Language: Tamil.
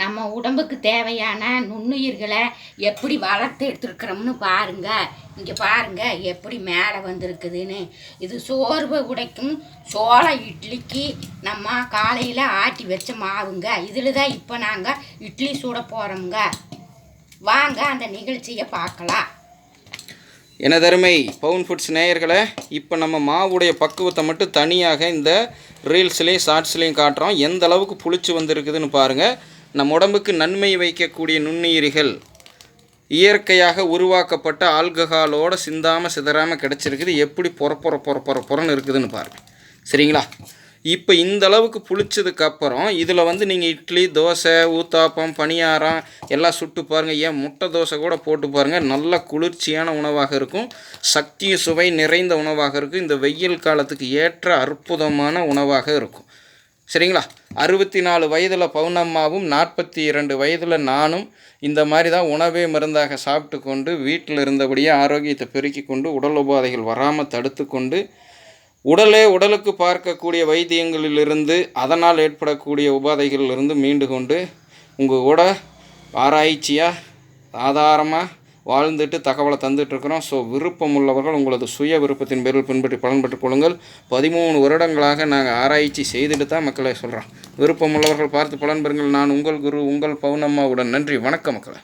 நம்ம உடம்புக்கு தேவையான நுண்ணுயிர்களை எப்படி வளர்த்து எடுத்துருக்குறோம்னு பாருங்க. இங்கே பாருங்க எப்படி மேலே வந்திருக்குதுன்னு. இது சோர்வை உடைக்கும் சோள இட்லிக்கு நம்ம காலையில் ஆட்டி வச்ச மாவுங்க. இதில் தான் இப்போ நாங்கள் இட்லி சூட போகிறோங்க வாங்க அந்த நிகழ்ச்சியை பார்க்கலாம். எனதருமை பவுன் ஃபுட்ஸ் நேயர்களை இப்போ நம்ம மாவுடைய பக்குவத்தை மட்டும் தனியாக இந்த ரீல்ஸ்லேயும் ஷார்ட்ஸ்லேயும் காட்டுறோம். எந்த அளவுக்கு புளிச்சு வந்திருக்குதுன்னு பாருங்கள் நம்ம உடம்புக்கு நன்மை வைக்கக்கூடிய நுண்ணுயிரிகள் இயற்கையாக உருவாக்கப்பட்ட ஆல்கஹாலோட சிந்தாமல் சிதறாமல் கிடச்சிருக்குது. எப்படி பொற பொற பொற பொற பொறன்னு இருக்குதுன்னு பாருங்கள் சரிங்களா? இப்போ இந்த அளவுக்கு புளிச்சதுக்கப்புறம் இதில் வந்து நீங்கள் இட்லி தோசை ஊத்தாப்பம் பணியாரம் எல்லாம் சுட்டு பாருங்கள் ஏன் முட்டை தோசை கூட போட்டு பாருங்கள் நல்ல குளிர்ச்சியான உணவாக இருக்கும். சக்தி சுவை நிறைந்த உணவாக இருக்கும். இந்த வெயில் காலத்துக்கு ஏற்ற அற்புதமான உணவாக இருக்கும். சரிங்களா? அறுபத்தி நாலு வயதில் பவுனம்மாவும் நாற்பத்தி இரண்டு வயதில் நானும் இந்த மாதிரி தான் உணவே மருந்தாக சாப்பிட்டு கொண்டு வீட்டில் இருந்தபடியே ஆரோக்கியத்தை பெருக்கி கொண்டு உடல் உபாதைகள் வராமல் தடுத்து கொண்டு உடலே உடலுக்கு பார்க்கக்கூடிய வைத்தியங்களிலிருந்து அதனால் ஏற்படக்கூடிய உபாதைகளிலிருந்து மீண்டு கொண்டு உங்கள் கூட ஆராய்ச்சியாக ஆதாரமாக வாழ்ந்துட்டு தகவலை தந்துட்டுருக்குறோம். ஸோ விருப்பம் உள்ளவர்கள் உங்களது சுய விருப்பத்தின் பேரில் பின்பற்றி பலன் பெற்றுக் கொள்ளுங்கள். பதிமூணு வருடங்களாக நாங்கள் ஆராய்ச்சி செய்துட்டு தான் மக்களை சொல்கிறோம் விருப்பம் உள்ளவர்கள் பார்த்து பலன் பெறுங்கள். நான் உங்கள் குரு உங்கள் பௌனம்மாவுடன் நன்றி. வணக்கம் மக்களை.